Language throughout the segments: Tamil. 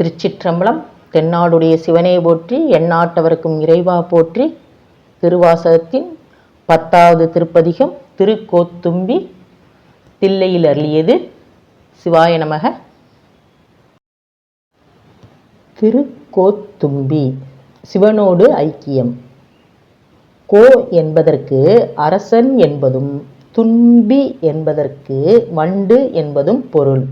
திருச்சிற்றம்பலம் தென்னாடுடைய சிவனை போற்றி எண்ணாட்டவருக்கும் இறைவா போற்றி திருவாசகத்தின் பத்தாவது திருப்பதிகம் திருக்கோத்தும்பி தில்லையில் அருளியது சிவாய நமக. திருக்கோத்தும்பி சிவனோடு ஐக்கியம். கோ என்பதற்கு அரசன் என்பதும் தும்பி என்பதற்கு வண்டு என்பதும் பொருள்.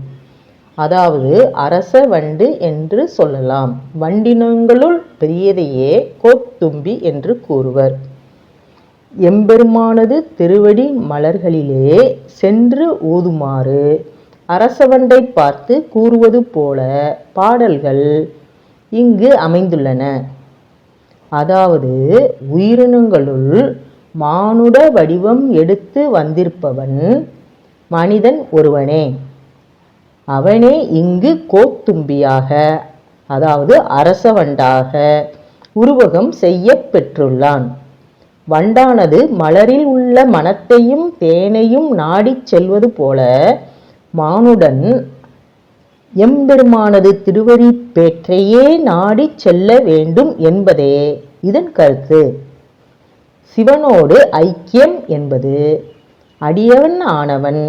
அதாவது அரச வண்டு என்று சொல்லலாம். வண்டினங்களுள் பெரியதையே கோத்தும்பி என்று கூறுவர். எம்பெருமானது திருவடி மலர்களிலே சென்று ஊதுமாறு அரசவண்டை பார்த்து கூறுவது போல பாடல்கள் இங்கு அமைந்துள்ளன. அதாவது உயிரினங்களுள் மானுட வடிவம் எடுத்து வந்திருப்பவன் மனிதன் ஒருவனே. அவனே இங்கு கோத்தும்பியாக அதாவது அரசவண்டாக உருவகம் செய்ய பெற்றுள்ளான். வண்டானது மலரில் உள்ள மனத்தையும் தேனையும் நாடிச் செல்வது போல மானுடன் எம்பெருமானது திருவடி பேற்றையே நாடிச் செல்ல வேண்டும் என்பதே இதன் கருத்து. சிவனோடு ஐக்கியம் என்பது அடியவன் ஆனவன்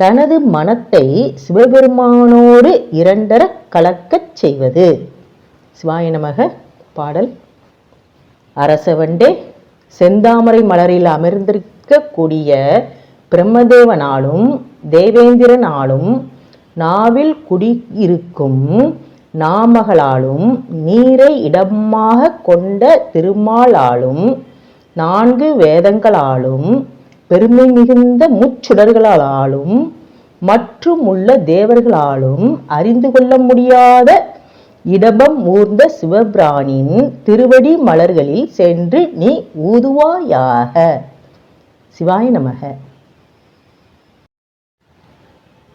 தனது மனத்தை சிவபெருமானோடு இரண்டர கலக்கச் செய்வது. சிவாயனமக பாடல். அரசவண்டே செந்தாமரை மலரில் அமர்ந்திருக்கக்கூடிய பிரம்மதேவனாலும் தேவேந்திரனாலும் நாவில் குடியிருக்கும் நாமகளாலும் நீரை இடமாக கொண்ட திருமாலாலும் நான்கு வேதங்களாலும் பெருமை மிகுந்த முச்சுடர்களாலும் மற்றும் உள்ள தேவர்களாலும் அறிந்து கொள்ள முடியாத இடபம் ஊர்ந்த சிவபிரானின் திருவடி மலர்களில் சென்று நீ ஊதுவாயாக. சிவாய நமக.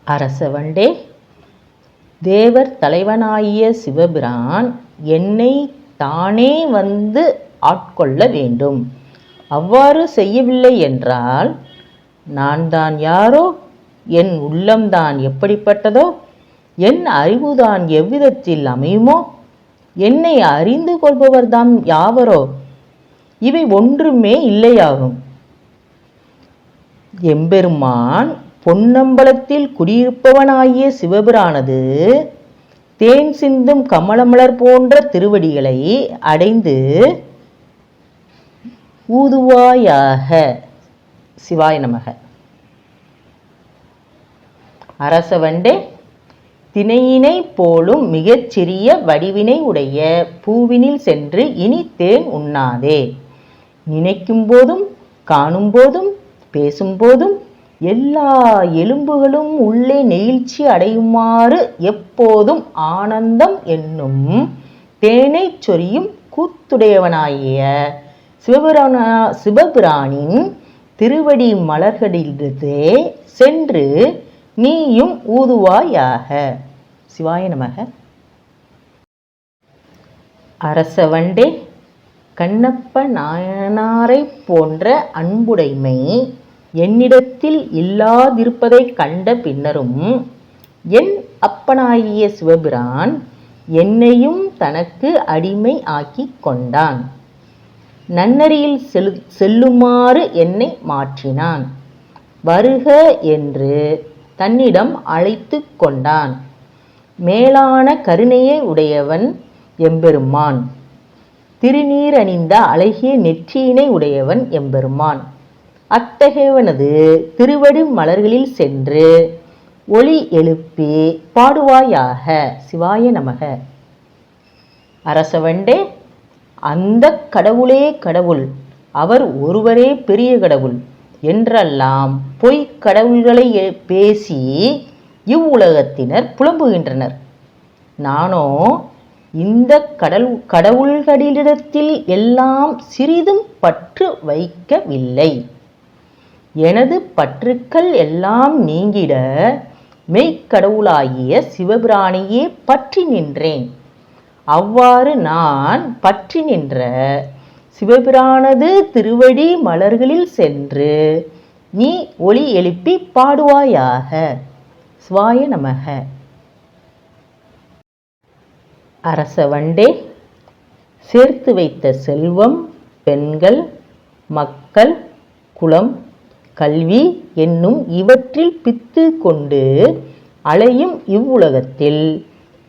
அரசவண்டே தேவர் தலைவனாகிய சிவபிரான் என்னை தானே வந்து ஆட்கொள்ள வேண்டும். அவ்வாறு செய்யவில்லை என்றால் நான் தான் யாரோ? என் உள்ளம்தான் எப்படிப்பட்டதோ? என் அறிவுதான் எவ்விதத்தில் அமையுமோ? என்னை அறிந்து கொள்பவர்தாம் யாவரோ? இவை ஒன்றுமே இல்லையாகும். எம்பெருமான் பொன்னம்பலத்தில் குடியிருப்பவனாகிய சிவபிரானது தேன் சிந்தும் கமலமலர் போன்ற திருவடிகளை அடைந்து ஊதுவாயாக. சிவாய நமக. அரசவண்டே தினையினை போலும் மிகச்சிறிய வடிவினை உடைய பூவினில் சென்று இனி தேன் உண்ணாதே. நினைக்கும் போதும் காணும் போதும் பேசும்போதும் எல்லா எலும்புகளும் உள்ளே நெகிழ்ச்சி அடையுமாறு எப்போதும் ஆனந்தம் என்னும் தேனை சொரியும் கூத்துடையவனாகிய சிவபிரான சிவபிரானின் திருவடி மலர்களிலிருந்தே சென்று நீயும் ஊதுவாயாக. சிவாய நமக. அரசவண்டே கண்ணப்ப நாயனாரை போன்ற அன்புடைமை என்னிடத்தில் இல்லாதிருப்பதைக் கண்ட பின்னரும் என் அப்பனாகிய சிவபிரான் என்னையும் தனக்கு அடிமை ஆக்கிக் கொண்டான். நன்னறியில் செலு செல்லுமாறு என்னை மாற்றினான். வருக என்று தன்னிடம் அழைத்து கொண்டான். மேலான கருணையை உடையவன் எம்பெருமான். திருநீரணிந்த அழகிய நெற்றியினை உடையவன் எம்பெருமான். அத்தகையவனது திருவடி மலர்களில் சென்று ஒளி எழுப்பி பாடுவாயாக சிவாய நமக. அரசவண்டே அந்த கடவுளே கடவுள் அவர் ஒருவரே பெரிய கடவுள் என்றெல்லாம் பொய்க் கடவுள்களை பேசி இவ்வுலகத்தினர் புலம்புகின்றனர். நானோ இந்த கடல் கடவுள்களிடத்தில் எல்லாம் சிறிதும் பற்று வைக்கவில்லை. எனது பற்றுக்கள் எல்லாம் நீங்கிட மெய்க்கடவுளாகிய சிவபிராணியே பற்றி நின்றேன். அவ்வாறு நான் பற்றி நின்ற சிவபிரானது திருவடி மலர்களில் சென்று நீ ஒளி எழுப்பி பாடுவாயாக. சுவாய நமக. அரசவண்டே சேர்த்து வைத்த செல்வம் பெண்கள் மக்கள் குலம் கல்வி என்னும் இவற்றில் பித்து கொண்டு அலையும் இவ்வுலகத்தில்.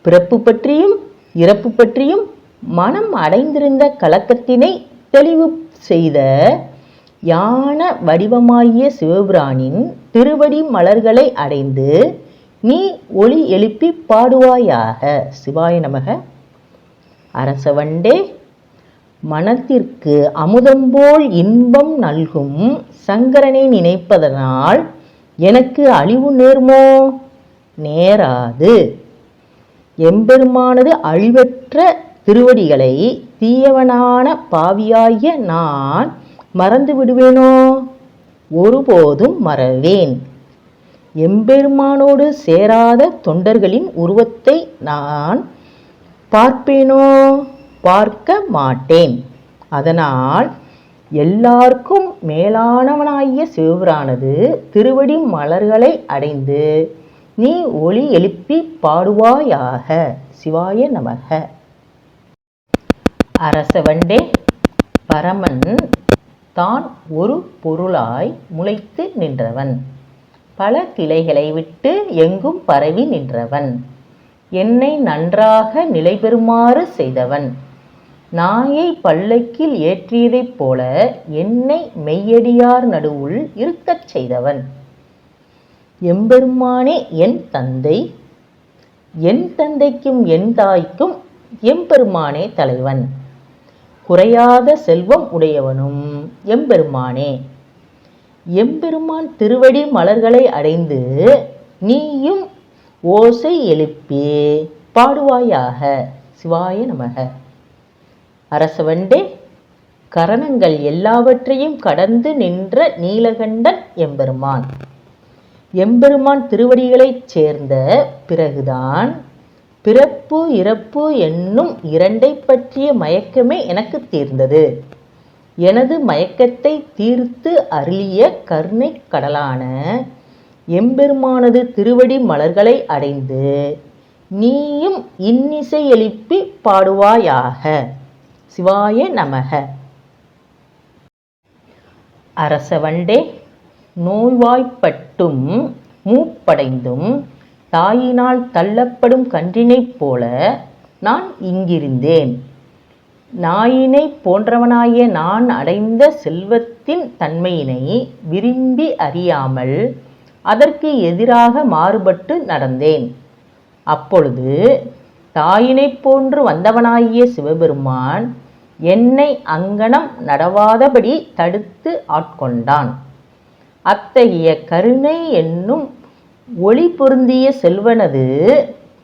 பிறப்பு பற்றியும் இறப்பு பற்றியும் மனம் அடைந்திருந்த கலக்கத்தினை தெளிவு செய்த யான வடிவமாகிய சிவபிரானின் திருவடி மலர்களை அடைந்து நீ ஒளி எழுப்பி பாடுவாயாக. சிவாய நமக. அரசவண்டே மனத்திற்கு அமுதம்போல் இன்பம் நல்கும் சங்கரனை நினைப்பதனால் எனக்கு அழிவு நேர்மோ? நேராது. எம்பெருமானது அழிவற்ற திருவடிகளை தீயவனான பாவியாகிய நான் மறந்து விடுவேனோ? ஒருபோதும் மறவேன். எம்பெருமானோடு சேராத தொண்டர்களின் உருவத்தை நான் பார்ப்பேனோ? பார்க்க மாட்டேன். அதனால் எல்லாருக்கும் மேலானவனாகிய சிவபிரானது திருவடி மலர்களை அடைந்து நீ ஒளி எழுப்பி பாடுவாயாக சிவாய நமக. அரசவண்டே பரமன் தான் ஒரு பொருளாய் முளைத்து நின்றவன். பல கிளைகளை விட்டு எங்கும் பரவி நின்றவன். என்னை நன்றாக நிலை பெறுமாறு செய்தவன். நாயை பல்லக்கில் ஏற்றியதைப் போல என்னை மெய்யடியார் நடுவுள் இருக்கச் செய்தவன். எம்பெருமானே என் தந்தை. என் தந்தைக்கும் என் தாய்க்கும் எம்பெருமானே தலைவன். குறையாத செல்வம் உடையவனும் எம்பெருமானே. எம்பெருமான் திருவடி மலர்களை அடைந்து நீயும் ஓசை எழுப்பி பாடுவாயாக. சிவாய நமக. அரசவண்டே கரணங்கள் எல்லாவற்றையும் கடந்து நின்ற நீலகண்டன் எம்பெருமான். எம்பெருமான் திருவடிகளைச் சேர்ந்த பிறகுதான் பிறப்பு இறப்பு என்னும் இரண்டை பற்றிய மயக்கமே எனக்கு தீர்ந்தது. எனது மயக்கத்தை தீர்த்து அருளிய கருணை கடலான எம்பெருமானது திருவடி மலர்களை அடைந்து நீயும் இன்னிசை எழுப்பி பாடுவாயாக. சிவாய நமக. அரசவண்டே. நோய்வாய்ப்பட்டும் மூப்படைந்தும் தாயினால் தள்ளப்படும் கன்றினைப் போல நான் இங்கிருந்தேன். நாயினை போன்றவனாகிய நான் அடைந்த செல்வத்தின் தன்மையினை விரும்பி அறியாமல் அதற்கு எதிராக மாறுபட்டு நடந்தேன். அப்பொழுது தாயினைப் போன்று வந்தவனாகிய சிவபெருமான் என்னை அங்கனம் நடவாதபடி தடுத்து ஆட்கொண்டான். அத்தகைய கருணை என்னும் ஒளி பொருந்திய செல்வனது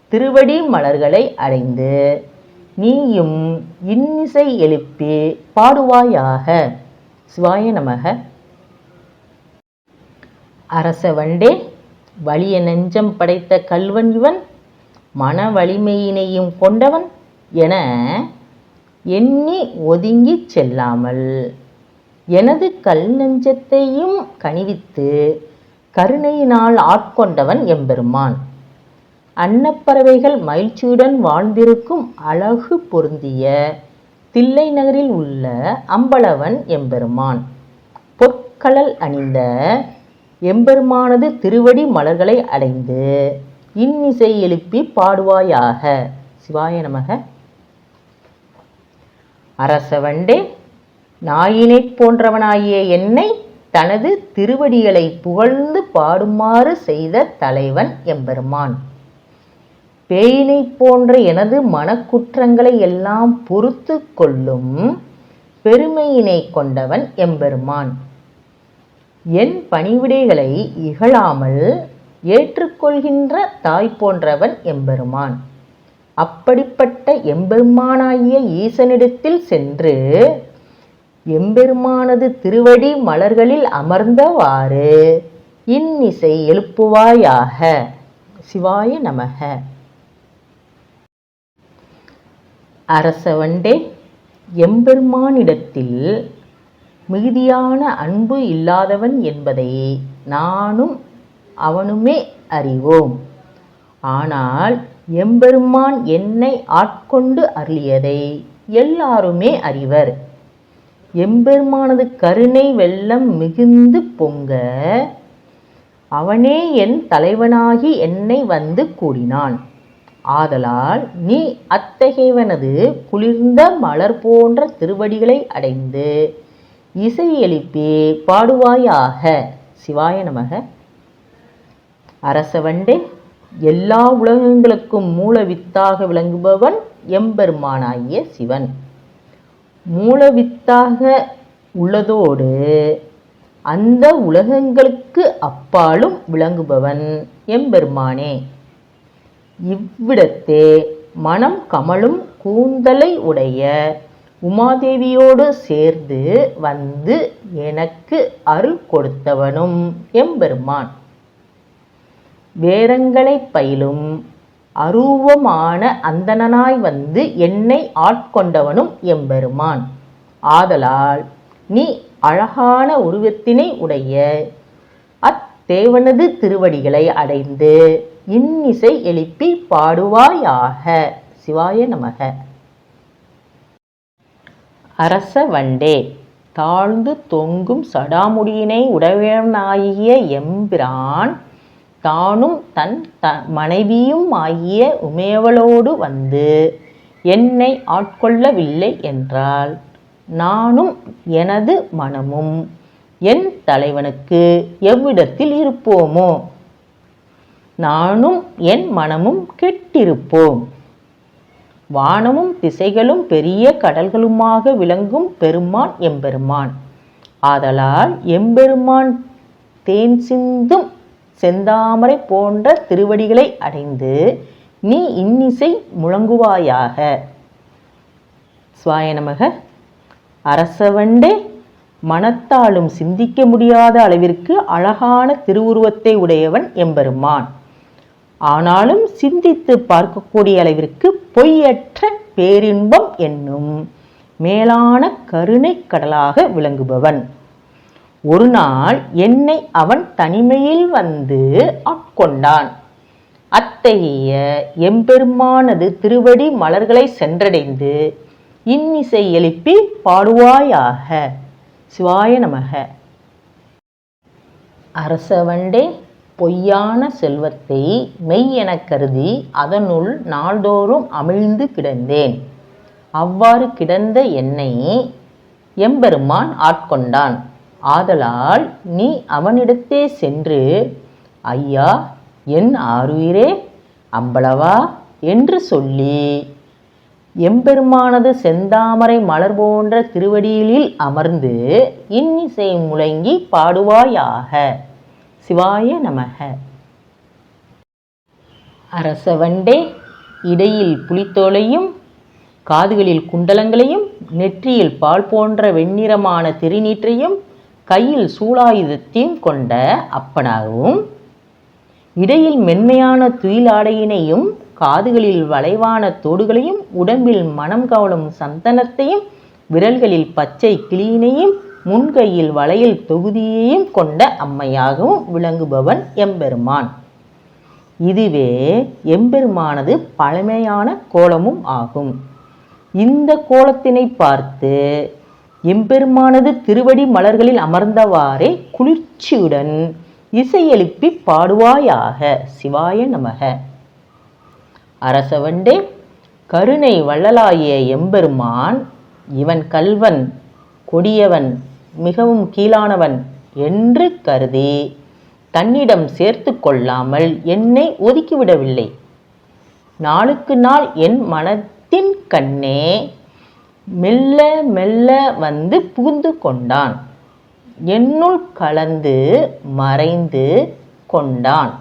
திருவடி மலர்களை அடைந்து நீயும் இன்னிசை எழுப்பி பாடுவாயாக. சிவாய நமக. அரச வண்டே வலிய நெஞ்சம் படைத்த கல்வன் இவன் மன வலிமையினையும் கொண்டவன் என எண்ணி ஒதுங்கிச் செல்லாமல் எனது கல் நெஞ்சத்தையும் கனிவித்து கருணையினால் ஆட்கொண்டவன் எம்பெருமான். அன்னப்பறவைகள் மகிழ்ச்சியுடன் வாழ்ந்திருக்கும் அழகு பொருந்திய தில்லை நகரில் உள்ள அம்பலவன் எம்பெருமான். பொற்களல் அணிந்த எம்பெருமானது திருவடி மலர்களை அடைந்து இன்னிசை எழுப்பி பாடுவாயாக. சிவாய நமக. அரசவண்டே. நாயினைப் போன்றவனாகிய என்னை தனது திருவடிகளை புகழ்ந்து பாடுமாறு செய்த தலைவன் எம்பெருமான். பேயினைப் போன்ற எனது மனக்குற்றங்களை எல்லாம் பொறுத்து கொள்ளும் பெருமையினை கொண்டவன் எம்பெருமான். என் பணிவிடைகளை இகழாமல் ஏற்றுக்கொள்கின்ற தாய் போன்றவன் எம்பெருமான். அப்படிப்பட்ட எம்பெருமானாகிய ஈசனிடத்தில் சென்று எம்பெருமானது திருவடி மலர்களில் அமர்ந்தவாறு இன்னிசை எழுப்புவாயாக. சிவாய நமக. அரசவண்டே எம்பெருமானிடத்தில் மிகுதியான அன்பு இல்லாதவன் என்பதை நானும் அவனுமே அறிவோம். ஆனால் எம்பெருமான் என்னை ஆட்கொண்டு அருளியதை எல்லாருமே அறிவர். எம்பெருமானது கருணை வெள்ளம் மிகுந்து பொங்க அவனே என் தலைவனாகி என்னை வந்து கூடினான். ஆதலால் நீ அத்தகையவனது குளிர்ந்த மலர் போன்ற திருவடிகளை அடைந்து இசை எழுப்பி பாடுவாயாக. சிவாய நமக. அரசவண்டே எல்லா உலகங்களுக்கும் மூல வித்தாக விளங்குபவன் எம்பெருமானாகிய சிவன். மூலவித்தாக உள்ளதோடு அந்த உலகங்களுக்கு அப்பாலும் விளங்குபவன் எம்பெருமானே. இவ்விடத்தே மனம் கமலும் கூந்தலை உடைய உமாதேவியோடு சேர்ந்து வந்து எனக்கு அருள் கொடுத்தவனும் எம்பெருமான். வேதங்களைப் பயிலும் அருவமான அந்தணனாய் வந்து என்னை ஆட்கொண்டவனும் எம்பெருமான். ஆதலால் நீ அழகான உருவத்தினை உடைய அத்தேவனது திருவடிகளை அடைந்து இன்னிசை எழுப்பி பாடுவாயாக. சிவாய நமக. அரச வண்டே தாழ்ந்து தொங்கும் சடாமுடியினை உடையவனாகிய எம்பிரான் தானும் தன் த மனைவியும் ஆகிய உமையவளோடு வந்து என்னை ஆட்கொள்ளவில்லை என்றால் நானும் எனது மனமும் என் தலைவனுக்கு எவ்விடத்தில் இருப்போமோ? நானும் என் மனமும் கெட்டிருப்போம். வானமும் திசைகளும் பெரிய கடல்களுமாக விளங்கும் பெருமான் எம்பெருமான். ஆதலால் எம்பெருமான் தேன் சிந்தும் செந்தாமரை போன்ற திருவடிகளை அடைந்து நீ இன்னிசை முழங்குவாயாக. சுவாயநமக அரசவண்டே மனத்தாலும் சிந்திக்க முடியாத அளவிற்கு அழகான திருவுருவத்தை உடையவன் எம்பெருமான். ஆனாலும் சிந்தித்து பார்க்கக்கூடிய அளவிற்கு பொய்யற்ற பேரின்பம் என்னும் மேலான கருணை கடலாக விளங்குபவன். ஒரு நாள் என்னை அவன் தனிமையில் வந்து ஆட்கொண்டான். அத்தகைய எம்பெருமானது திருவடி மலர்களை சென்றடைந்து இன்னிசை எழுப்பி பாடுவாயாக. சிவாய நமக. அரசவண்டே பொய்யான செல்வத்தை மெய் எனக் கருதி அதனுள் நாள்தோறும் அமிழ்ந்து கிடந்தேன். அவ்வாறு கிடந்த என்னை எம்பெருமான் ஆட்கொண்டான். ஆதலால் நீ அவனிடத்தே சென்று ஐயா என் ஆருயிரே அம்பளவா என்று சொல்லி எம்பெருமானது செந்தாமரை மலர் போன்ற திருவடியிலில் அமர்ந்து இன்னிசை முழங்கி பாடுவாயாக. சிவாய நமக. அரசவண்டே இடையில் புலித்தோலையும் காதுகளில் குண்டலங்களையும் நெற்றியில் பால் போன்ற வெண்ணிறமான திருநீற்றையும் கையில் சூலாயுதத்தையும் கொண்ட அப்பனாகவும் இடையில் மென்மையான துயிலாடையினையும் காதுகளில் வளைவான தோடுகளையும் உடம்பில் மனம் கவலும் சந்தனத்தையும் விரல்களில் பச்சை கிளியினையும் முன்கையில் வளையல் தொகுதியையும் கொண்ட அம்மையாகவும் விளங்குபவன் எம்பெருமான். இதுவே எம்பெருமானது பழமையான கோலமும் ஆகும். இந்த கோலத்தினை பார்த்து எம்பெருமானது திருவடி மலர்களில் அமர்ந்தவாறே குளிர்ச்சியுடன் இசையெழுப்பி பாடுவாயாக. சிவாய நமக. அரசவண்டே கருணை வள்ளலாகிய எம்பெருமான் இவன் கல்வன் கொடியவன் மிகவும் கீழானவன் என்று கருதி தன்னிடம் சேர்த்து கொள்ளாமல் என்னை ஒதுக்கிவிடவில்லை நாளுக்கு நாள் என் மனத்தின் கண்ணே மெல்ல மெல்ல வந்து புகுந்து கொண்டான். என்னுள் கலந்து மறைந்து கொண்டான்.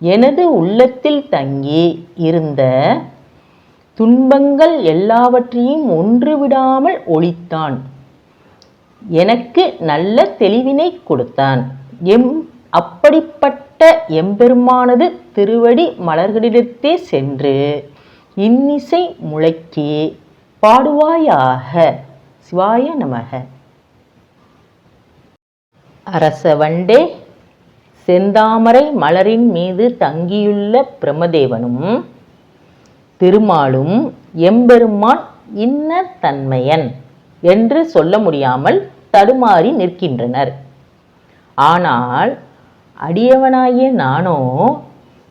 எனது உள்ளத்தில் தங்கி இருந்த துன்பங்கள் எல்லாவற்றையும் ஒன்று விடாமல் ஒழித்தான். எனக்கு நல்ல தெளிவினை கொடுத்தான். எம் அப்படிப்பட்ட எம்பெருமானது திருவடி மலர்களிடத்தே சென்று இன்னிசை முளைக்கி பாடுவாயாக. சிவாய நமக. அரசவண்டே செந்தாமரை மலரின் மீது தங்கியுள்ள பிரமதேவனும் திருமாலும் எம்பெருமான் இன்ன தன்மையன் என்று சொல்ல முடியாமல் தடுமாறி நிற்கின்றனர். ஆனால் அடியவனாகிய நானோ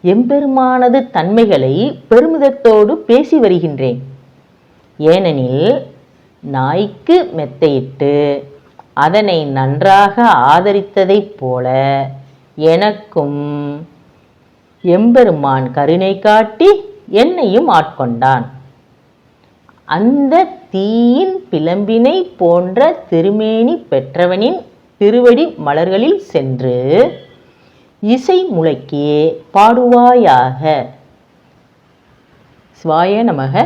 எம்பெருமானது தன்மைகளை பெருமிதத்தோடு பேசி வருகின்றேன். ஏனெனில் நாய்க்கு மெத்தையிட்டு அதனை நன்றாக ஆதரித்ததைப் போல எனக்கும் எம்பெருமான் கருணை காட்டி என்னையும் ஆட்கொண்டான். அந்த தீயின் பிளம்பினை போன்ற திருமேனி பெற்றவனின் திருவடி மலர்களில் சென்று இசை முழக்கி பாடுவாயாக. சிவாய நமக.